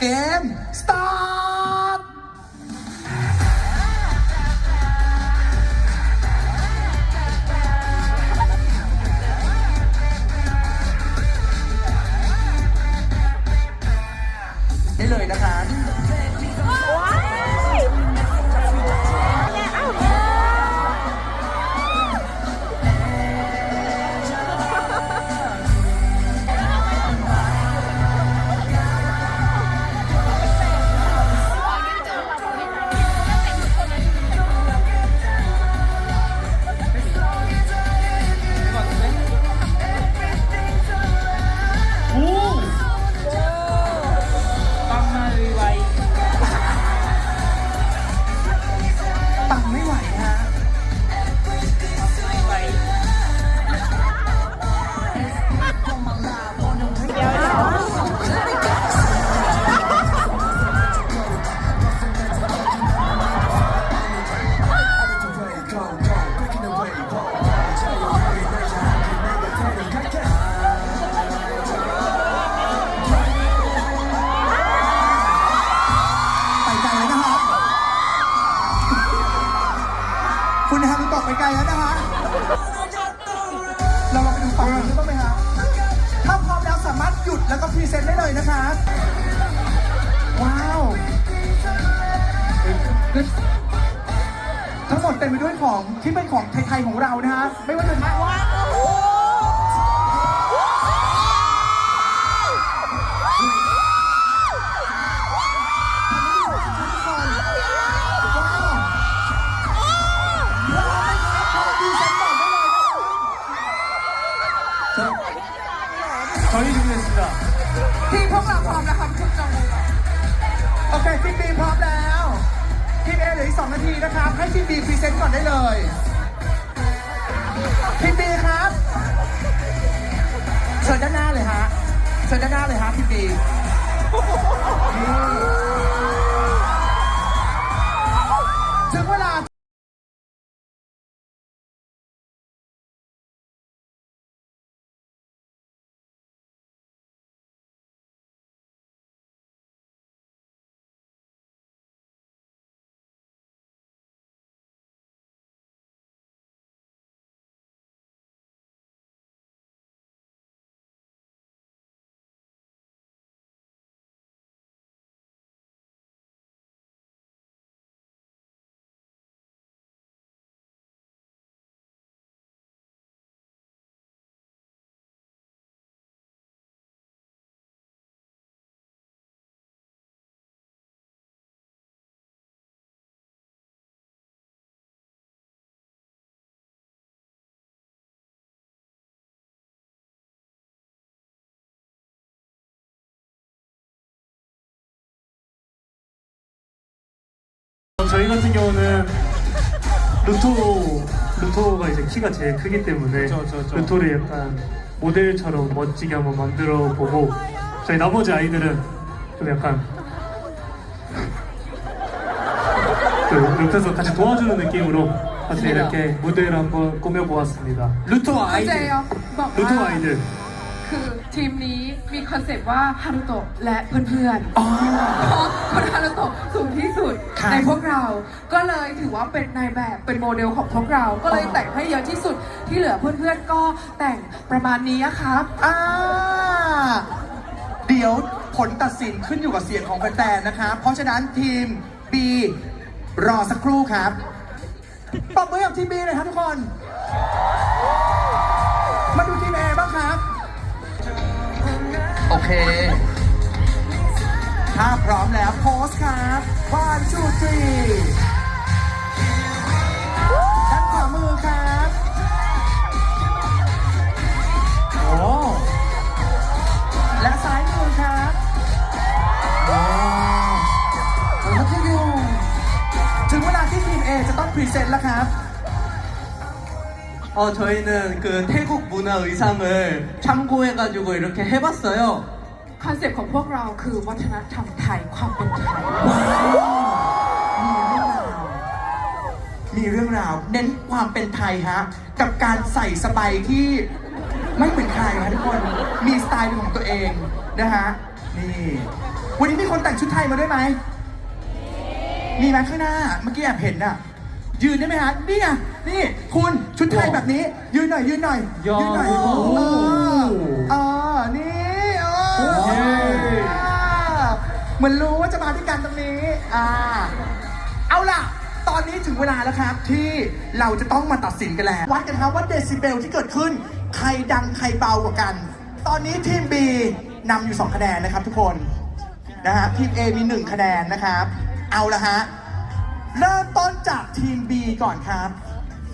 เกม สตาร์ทได้เลยนะคะ แล้วก็พรีเซนต์ได้เลยนะคะ ว้าว ทั้งหมดเต็มไปด้วยของที่เป็นของไทยๆของเรานะฮะ ไม่ว่าจะเป็นว่า โอเคทีมบีพร้อมแล้วทีมเอเหลืออีกสองนาทีนะครับ ให้ทีมบีพรีเซนต์ก่อนได้เลยทีมบีครับเชิญด้านหน้าเลยฮะเชิญด้านหน้าเลยฮะทีมบี 같은 경우는 루토 루토가 이제 키가 제일 크기 때문에 그쵸, 그쵸, 루토를 약간 모델처럼 멋지게 한번 만들어 보고 저희 나머지 아이들은 좀 약간 그 옆에서 같이 도와주는 느낌으로 같이 네, 이렇게 무대를 한번 꾸며 보았습니다. 루토 아이들, 루토 아이들. 그 ทีมนี้มีคอนเซปต์ว่าฮารุโตะและเพื่อนอ๋อ ๆเพราะคนฮารุโตะสูงที่สุดครับ ในพวกเรา ก็เลยถือว่าเป็นนายแบบเป็นโมเดลของพวกเรา ก็เลยแต่งให้เยอะที่สุดที่เหลือเพื่อนๆก็แต่งประมาณนี้อะครับ อ่า เดี๋ยวผลตัดสินขึ้นอยู่กับเสียงของแฟนๆ นะครับ เพราะฉะนั้นทีม B รอสักครู่ครับปรบมือกับทีม B เลยครับทุกคน มาดูทีม A บ้างครับโอ เค ถ้าพร้อมแล้วโพสครับ one two three ด้านขวามือครับ โอ้ และซ้ายมือครับว้าวมัธยมถึงเวลาที่ทีม A จะต้องพรีเซนต์แล้วครับ 어, 저희는 그 태국 문화 의상을 참고해가지고 이렇게 해봤어요. คอนเซปต์ของพวกเราคือวัฒนธรรมไทยความเป็นไทยมีเรื่องราว เน้นความเป็นไทยฮะ กับการใส่สบายที่ไม่เหมือนใครฮะทุกคน มีสไตล์เป็นของตัวเองนะฮะ นี่ วันนี้มีคนแต่งชุดไทยมาด้วยไหม มีไหมข้างหน้า เมื่อกี้แอบเห็นน่ะยืนได้ไหมฮะ นี่ไงนี่ คุณชุดไทยแบบนี้ ยืนหน่อยยืนหน่อยยอยืนหน่อยโอ้เอ เหมือนรู้ว่าจะมาด้วยกันตรงนี้ อ่า เอาล่ะ ตอนนี้ถึงเวลาแล้วครับ ที่เราจะต้องมาตัดสินกันแล้ว วัดกันครับว่าเดซิเบลที่เกิดขึ้น ใครดังใครเบากว่ากัน ตอนนี้ทีม B นำอยู่ 2 คะแนนนะครับทุกคน นะฮะทีม A มี 1 คะแนนนะครับ เอาละฮะ เริ่มต้นจากทีม B ก่อนครับ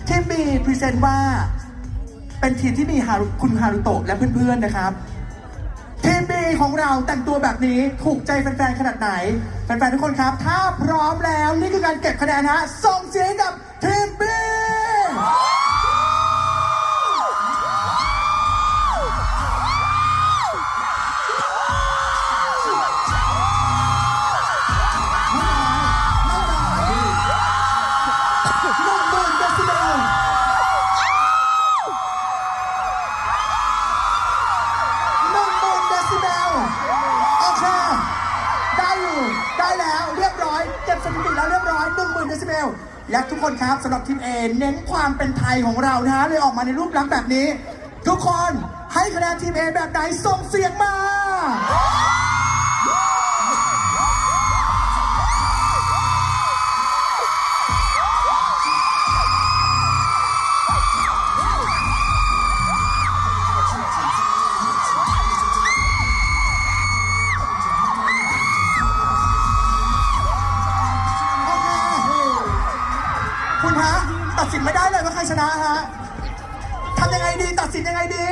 ทีม B พรีเซนต์ว่า เป็นทีมที่มีฮารุคุณฮารุโตะและเพื่อนๆนะครับ ทีมบีของเราแต่งตัวแบบนี้ถูกใจแฟนๆขนาดไหน แฟนๆทุกคนครับ ถ้าพร้อมแล้วนี่คือการเก็บคะแนนฮะส่งเสียงกับทีมบี เก็บสถิติแล้วเรียบร้อยหนึ่งหมื่นเดซิเบลและทุกคนครับสำหรับทีมเอเน้นความเป็นไทยของเรานะฮะเลยออกมาในรูปลักษณ์แบบนี้ ทุกคนให้คะแนนทีมเอแบบไหนส่งเสียงมา ชนะฮะทำยังไงดีตัดสินยังไงดี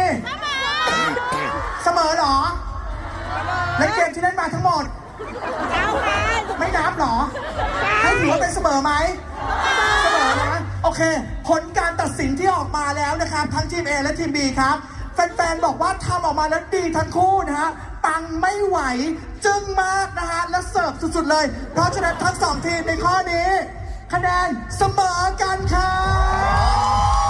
เสมอเหรอเล่นเกมที่เล่นมาทั้งหมด ไม่นับเหรอ ให้ถือว่าเป็นเสมอไหมเสมอนะโอเค ผลการตัดสินที่ออกมาแล้วนะครับทั้งทีม A และทีม B ครับแฟนๆ บอกว่าทำออกมาแล้วดีทั้งคู่นะฮะปังไม่ไหว จึ้งมากนะฮะ และเสิร์ฟสุดๆเลย เพราะฉะนั้นทั้งสองทีมในข้อนี้ คะแนนเสมอกันครับ